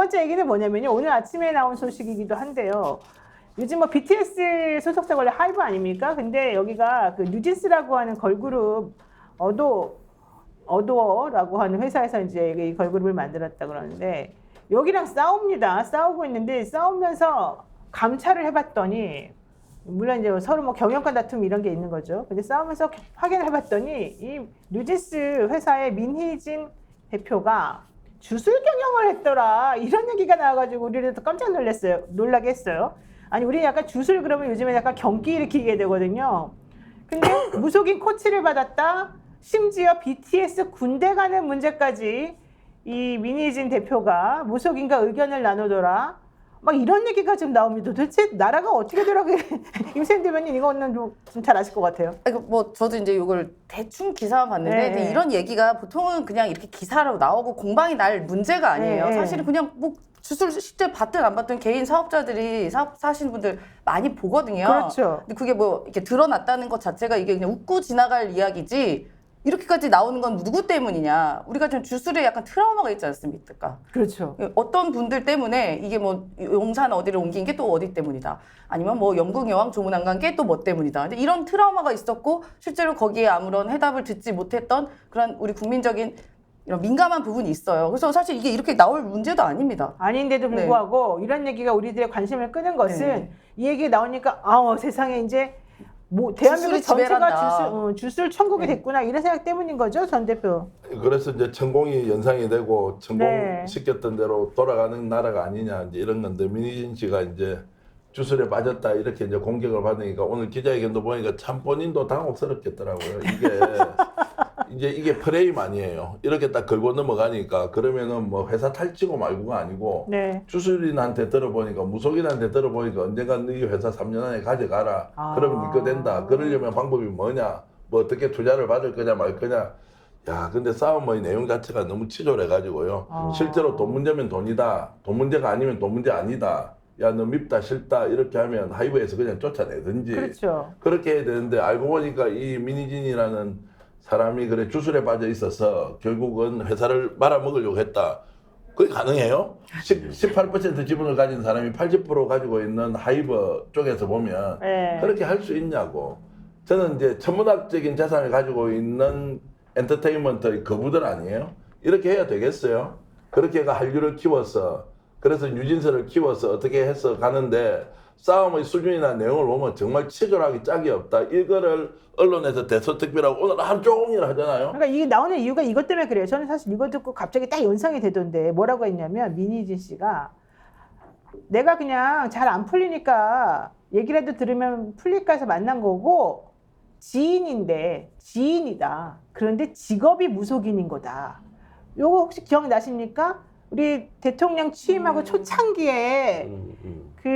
번째 얘기는 뭐냐면요. 오늘 아침에 나온 소식이기도 한데요. 요즘 뭐 BTS 소속사 원래 하이브 아닙니까? 근데 여기가 그 뉴진스라고 하는 걸그룹 어도 어도어라고 하는 회사에서 이제 이 걸그룹을 만들었다 그러는데 여기랑 싸웁니다. 싸우고 있는데 싸우면서 감찰을 해봤더니 물론 이제 서로 뭐 경영권 다툼 이런 게 있는 거죠. 근데 싸우면서 확인을 해봤더니 이 뉴진스 회사의 민희진 대표가 주술 경영을 했더라 이런 얘기가 나와가지고 우리는 또 깜짝 놀랐어요. 놀라게 했어요. 아니 우리 약간 주술 그러면 요즘에 약간 경기 일으키게 되거든요. 근데 무속인 코치를 받았다. 심지어 BTS 군대 가는 문제까지 이 민희진 대표가 무속인과 의견을 나누더라. 막 이런 얘기가 지금 나옵니다. 도대체 나라가 어떻게 돌아가게 임세인 대변인 이거는 좀잘 아실 것 같아요. 뭐 저도 이제 이걸 대충 기사만 봤는데 네. 이런 얘기가 보통은 그냥 이렇게 기사로 나오고 공방이 날 문제가 아니에요. 네, 네. 사실은 그냥 뭐 주술 실제 받든 안 받든 개인 사업자들이 사업 사시는 분들 많이 보거든요. 그렇죠. 근데 그게 뭐 이렇게 드러났다는 것 자체가 이게 그냥 웃고 지나갈 이야기지 이렇게까지 나오는 건 누구 때문이냐? 우리가 좀 주술에 약간 트라우마가 있지 않습니까? 그렇죠. 어떤 분들 때문에 이게 뭐 용산 어디를 옮긴 게 또 어디 때문이다. 아니면 뭐 영국 여왕 조문 안 간 게 또 뭐 때문이다. 근데 이런 트라우마가 있었고 실제로 거기에 아무런 해답을 듣지 못했던 그런 우리 국민적인 이런 민감한 부분이 있어요. 그래서 사실 이게 이렇게 나올 문제도 아닙니다. 아닌데도 네. 불구하고 이런 얘기가 우리들의 관심을 끄는 것은 네. 이 얘기 나오니까 아우 세상에 이제 뭐 대한민국 전체가. 주술, 어, 주술 천국이 네. 됐구나 이런 생각 때문인 거죠 전 대표. 그래서 이제 천공이 연상이 되고 천공 네. 시켰던 대로 돌아가는 나라가 아니냐 이제 이런 건데 민희진 씨가 이제 주술에 빠졌다 이렇게 이제 공격을 받으니까 오늘 기자회견도 보니까 참 본인도 당혹스럽겠더라고요. 이게 이제 이게 프레임 아니에요. 이렇게 딱 걸고 넘어가니까 그러면은 뭐 회사 탈치고 말고가 아니고 네. 주술인한테 들어보니까 무속인한테 들어보니까 언젠가 너희 회사 3년 안에 가져가라. 아. 그러면 니거 된다. 그러려면 방법이 뭐냐? 뭐 어떻게 투자를 받을 거냐 말 거냐? 야, 근데 싸움의 내용 자체가 너무 치졸해가지고요. 아. 실제로 돈 문제면 돈이다. 돈 문제가 아니면 돈 문제 아니다. 야, 너 밉다, 싫다. 이렇게 하면 하이브에서 그냥 쫓아내든지. 그렇죠. 그렇게 해야 되는데 알고 보니까 이 민희진이라는 사람이 그래 주술에 빠져 있어서 결국은 회사를 말아먹으려고 했다. 그게 가능해요? 10, 18% 지분을 가진 사람이 80% 가지고 있는 하이버 쪽에서 보면 네. 그렇게 할 수 있냐고. 저는 이제 천문학적인 재산을 가지고 있는 엔터테인먼트의 거부들 아니에요? 이렇게 해야 되겠어요? 그렇게 해가 한류를 키워서 그래서 뉴진스를 키워서 어떻게 해서 가는데 싸움의 수준이나 내용을 보면 정말 치졸하기 짝이 없다. 이거를 언론에서 대서특별하고 오늘 하루 종일 하잖아요. 그러니까 이게 나오는 이유가 이것 때문에 그래요. 저는 사실 이거 듣고 갑자기 딱 연상이 되던데 뭐라고 했냐면 민희진 씨가 내가 그냥 잘 안 풀리니까 얘기라도 들으면 풀릴까 해서 만난 거고 지인인데 지인이다. 그런데 직업이 무속인인 거다. 요거 혹시 기억나십니까? 우리 대통령 취임하고 음. 초창기에 음, 음. 그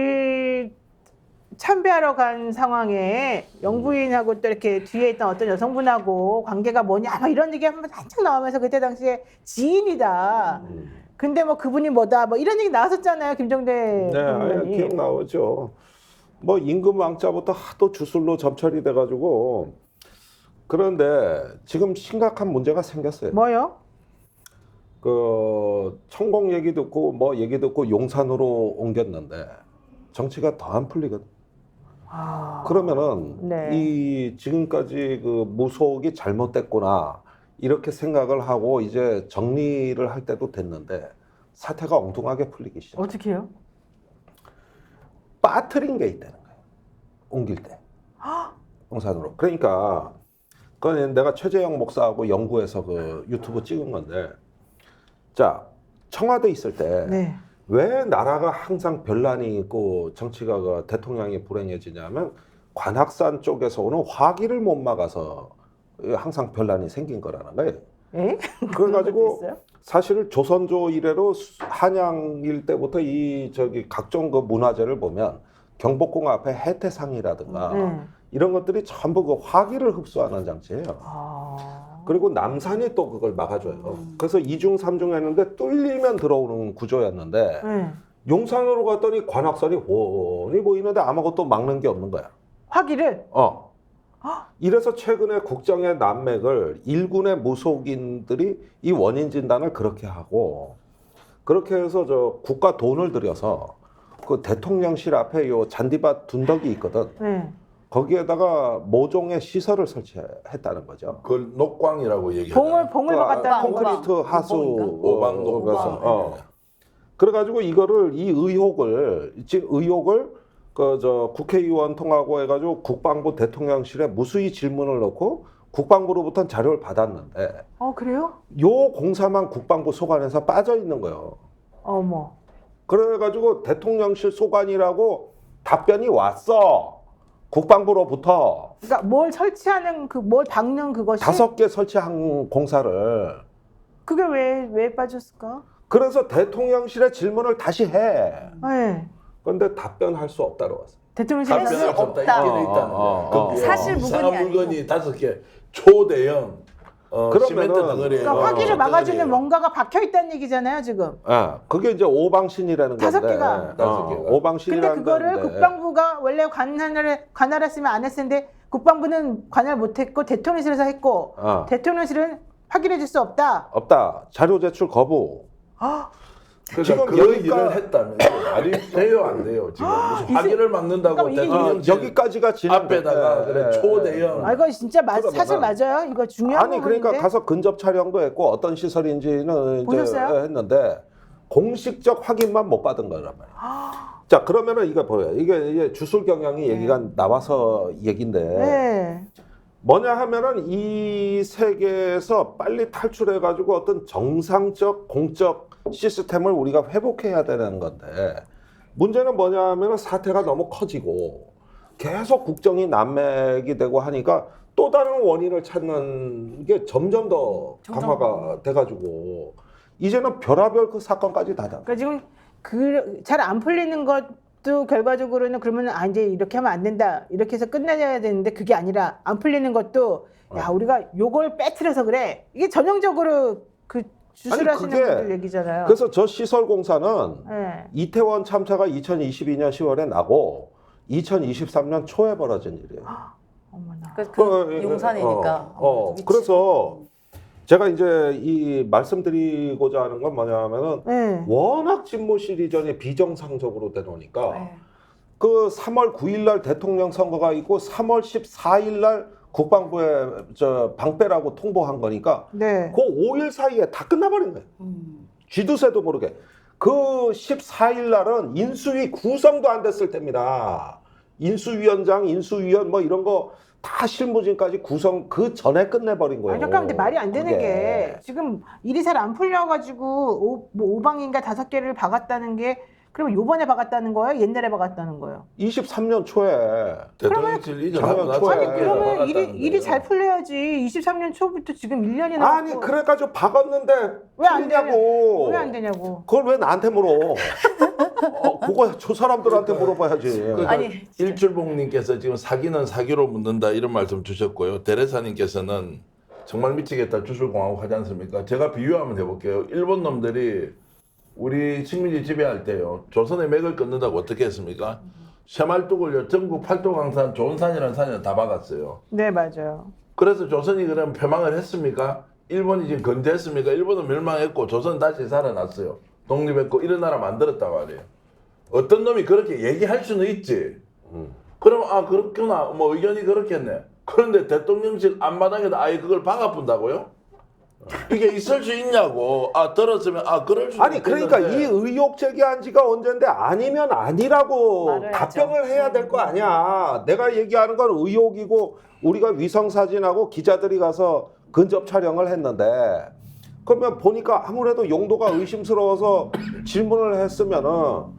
참배하러 간 상황에 영부인하고 또 이렇게 뒤에 있던 어떤 여성분하고 관계가 뭐냐 막 이런 얘기 한번 한창 나오면서 그때 당시에 지인이다. 음. 근데 뭐 그분이 뭐다 뭐 이런 얘기 나왔었잖아요 김정대 네, 아예 의원이. 기억 나오죠. 뭐 임금 왕자부터 하도 주술로 점철이 돼가지고 그런데 지금 심각한 문제가 생겼어요. 뭐요? 그 천공 얘기 듣고 뭐 얘기 듣고 용산으로 옮겼는데 정치가 더 안 풀리거든. 아, 그러면은 네. 이 지금까지 그 무속이 잘못됐구나 이렇게 생각을 하고 이제 정리를 할 때도 됐는데 사태가 엉뚱하게 풀리기 시작. 어떻게 해요? 빠뜨린 게 있다는 거예요. 옮길 때. 용산으로. 그러니까 그건 내가 최재형 목사하고 연구해서 그 유튜브 찍은 건데 자 청와대 있을 때 왜 네. 나라가 항상 변란이 있고 정치가 그 대통령이 불행해지냐면 관악산 쪽에서 오는 화기를 못 막아서 항상 변란이 생긴 거라는 거예요. 에? 그래가지고? 사실 조선조 이래로 수- 한양일 때부터 이 저기 각종 그 문화재를 보면 경복궁 앞에 해태상이라든가 네. 이런 것들이 전부 그 화기를 흡수하는 장치예요. 아. 그리고 남산이 또 그걸 막아줘요. 음. 그래서 이중 삼중 했는데 뚫리면 들어오는 구조였는데 네. 용산으로 갔더니 관악산이 훤히 보이는데 아무것도 막는 게 없는 거야. 화기를 어. 이래서 최근에 국정의 난맥을 일군의 무속인들이 이 원인 진단을 그렇게 하고 그렇게 해서 저 국가 돈을 들여서 그 대통령실 앞에 요 잔디밭 둔덕이 있거든. 네. 거기에다가 모종의 시설을 설치했다는 거죠. 그걸 녹광이라고 얘기하죠. 봉을 봉을 그 오방, 거지. 콘크리트 하수? 오방 어, 녹광. 그래서, 어. 그래가지고 이거를 이 의혹을 지금 의혹을 그 저 국회의원 통하고 해가지고 국방부 대통령실에 무수히 질문을 넣고 국방부로부터 자료를 받았는데 어 그래요? 요 공사만 국방부 소관에서 빠져 있는 거예요. 어머. 그래가지고 대통령실 소관이라고 답변이 왔어. 국방부로부터 그러니까 뭘 설치하는 그 뭘 박는 그것이 다섯 개 설치한 공사를 그게 왜 왜 빠졌을까? 그래서 대통령실에 질문을 다시 해. 네. 그런데 답변할 수 없다고 왔어. 대통령실 답변할 답변할 수 없다. 없다. 있다는 어, 어. 어. 거기에 사실 무근이 이상한 아니고. 물건이 다섯 개 초대형 어, 그러면은- 시멘트 그러니까 어, 화기를 막아주는 덩어리예요. 뭔가가 박혀 있다는 얘기잖아요 지금. 아, 그게 이제 오방신이라는 다섯 건데. 개가. 다섯 개가. 근데 오방신이라는 그거를 건데. 국방부가 원래 관할을 관할했으면 안 했을 텐데 국방부는 관할 못했고 대통령실에서 했고 어, 대통령실은 확인해 줄 수 없다. 없다. 자료 제출 거부. 그러니까 지금 그 여기가- 일을 했다면 말이 돼요 안 돼요 지금 무슨 화기를 막는다고 그러니까 이게 어, 여기까지가 진행. 앞에다가 그래 초대형 아 이거 진짜 마, 사실 맞아요. 이거 중요한 아니 부분인데. 그러니까 가서 근접 촬영도 했고 어떤 시설인지는 보셨어요? 했는데 공식적 확인만 못 받은 거란 말이야. 자 그러면은 이거 보여. 이게, 이게 주술 경영이 얘기가 나와서 얘긴데 네. 뭐냐 하면은 이 세계에서 빨리 탈출해 가지고 어떤 정상적 공적 시스템을 우리가 회복해야 되는 건데 문제는 뭐냐 하면은 사태가 너무 커지고 계속 국정이 난맥이 되고 하니까 또 다른 원인을 찾는 게 점점 더. 강화가 돼 가지고 이제는 별하별 그 사건까지 다 다. 그러니까 지금 그 잘 안 풀리는 것도 결과적으로는 그러면 아 이제 이렇게 하면 안 된다 이렇게 해서 끝내야 되는데 그게 아니라 안 풀리는 것도 야 어. 우리가 요걸 빼트려서 그래 이게 전형적으로 그 주술하시는 그게- 분들 얘기잖아요. 그래서 저 시설 공사는 네. 이태원 참사가 2022년 10월에 나고 2023년 초에 벌어진 일이에요. 어머나. 그, 그 어, 용산이니까. 어, 어, 위치. 그래서 제가 이제 이 말씀드리고자 하는 건 뭐냐면은 네. 워낙 집무실 이전이 비정상적으로 되놓으니까 네. 그 3월 9일 날 대통령 선거가 있고 3월 14일 날 국방부에 저 방패라고 통보한 거니까 네. 그 5일 사이에 다 끝나버린 거예요. 음. 쥐두새도 모르게. 그 14일 날은 인수위 구성도 안 됐을 때입니다. 인수위원장, 인수위원 뭐 이런 거 다 실무진까지 구성 그 전에 끝내버린 거예요. 아니 잠깐 근데 말이 안 되는 그게. 게 지금 일이 잘 안 풀려가지고 오, 뭐 오방인가 다섯 개를 박았다는 게 그러면 요번에 박았다는 거예요? 옛날에 박았다는 거예요? 23년 초에 대통령실 이전하고 그러면- 나서 아니, 그러면 일이 일이. 잘 풀려야지 23년 초부터 지금 1년이 남았고 아니 그래가지고 박았는데 왜안 풀리냐고. 왜 안 되냐고 그걸 왜 나한테 물어? 어, 그거 저 사람들한테 물어봐야지. 그러니까 아니, 일출봉님께서 지금 사기는 사기로 묻는다 이런 말씀 주셨고요. 대레사님께서는 정말 미치겠다 주술공화국 하지 않습니까? 제가 비유 한번 해볼게요. 일본 놈들이 우리 식민지 지배할 때요. 조선의 맥을 끊는다고 어떻게 했습니까? 새말뚝을 전국 팔도강산 좋은 산이라는 산에 다 박았어요. 네 맞아요 그래서 조선이 그럼 패망을 했습니까? 일본이 지금 건재했습니까? 일본은 멸망했고 조선은 다시 살아났어요. 독립했고 이런 나라 만들었단 말이에요. 어떤 놈이 그렇게 얘기할 수는 있지. 그럼 아 그렇구나 뭐 의견이 그렇겠네. 그런데 대통령실 앞마당에다 아예 그걸 박아푼다고요? 이게 있을 수 있냐고. 아 들었으면 아 그럴 수 아니 그러니까 이. 의혹 제기한 지가 언젠데 아니면 아니라고 말을 답변을 해야 될 거 아니야. 내가 얘기하는 건 의혹이고 우리가 위성 사진하고 기자들이 가서 근접 촬영을 했는데 그러면 보니까 아무래도 용도가 의심스러워서 질문을 했으면은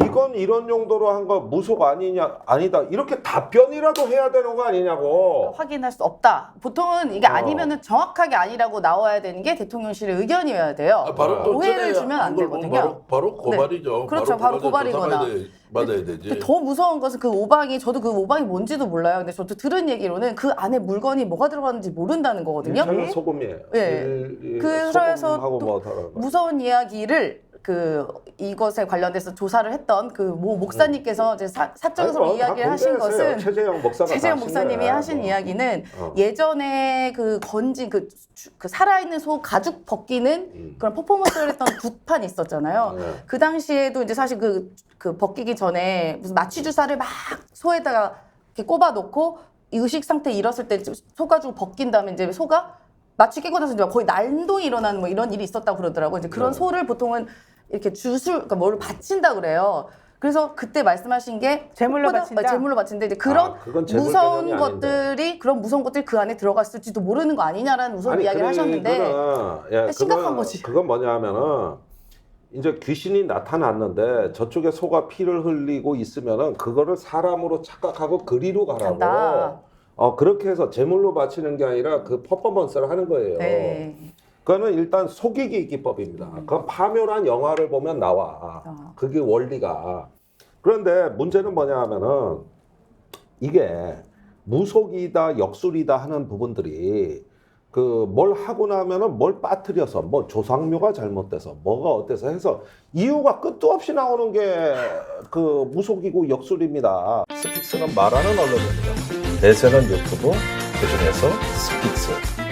이건 이런 용도로 한 거 무속 아니냐 아니다 이렇게 답변이라도 해야 되는 거 아니냐고. 확인할 수 없다. 보통은 이게 어. 아니면은 정확하게 아니라고 나와야 되는 게 대통령실의 의견이어야 돼요. 아, 바로 또 오해를 전에 주면 안 한걸 보면 되거든요. 바로, 바로 고발이죠. 그렇죠. 바로 고발이거나. 돼- 받아야 되지. 근데 더 무서운 것은 그 오방이 저도 그 오방이 뭔지도 몰라요. 근데 저도 들은 얘기로는 그 안에 물건이 뭐가 들어가는지 모른다는 거거든요. 일차는 소금이에요. 예. 일- 일- 그래서 소금하고 또 뭐 다른 거. 무서운 이야기를 그 이것에 관련돼서 조사를 했던 그 모 목사님께서 이제 사, 사적으로 아니, 뭐, 다 이야기를 하신. 것은 최재형 목사가 다 최재형 하신 목사님이. 하신 뭐. 이야기는 어. 예전에 그 건진 그, 주- 그 살아있는 소 가죽 벗기는 음. 그런 퍼포먼스를 했던 굿판이 있었잖아요. 네. 그 당시에도 이제 사실 그, 그 벗기기 전에 무슨 마취 주사를 막 소에다가 이렇게 꼽아 놓고 의식 상태 잃었을 때 소가죽 벗긴 다음에 이제 소가 마취 깨고 나서 이제 거의 난동이 일어나는 뭐 이런 일이 있었다고 그러더라고요. 이제 그런 네. 소를 보통은 이렇게 주술, 그러니까 뭘 바친다 그래요. 그래서 그때 말씀하신 게 제물로 포도- 바친다? 어, 제물로 바친다. 이제 그런 아, 그건 제물 무서운 개념이 아닌데. 것들이 그런 무서운 것들이 그 안에 들어갔을지도 모르는 거 아니냐라는 무서운 아니, 이야기를 하셨는데 그거는, 예, 심각한 그건- 거지. 그건 뭐냐면은 이제 귀신이 나타났는데 저쪽에 소가 피를 흘리고 있으면은 그거를 사람으로 착각하고 그리로 가라고. 간다. 어 그렇게 해서 제물로 바치는 게 아니라 그 퍼포먼스를 하는 거예요. 네. 그거는 일단 속이기 기법입니다. 그 파묘란 영화를 보면 나와. 어. 그게 원리가. 그런데 문제는 뭐냐 하면은 이게 무속이다 역술이다 하는 부분들이 그 뭘 하고 나면은 뭘 빠뜨려서 뭐 조상묘가 잘못돼서 뭐가 어때서 해서 이유가 끝도 없이 나오는 게 그 무속이고 역술입니다. 스픽스는 말하는 언론입니다. 대세는 유튜브, 그중에서 스픽스.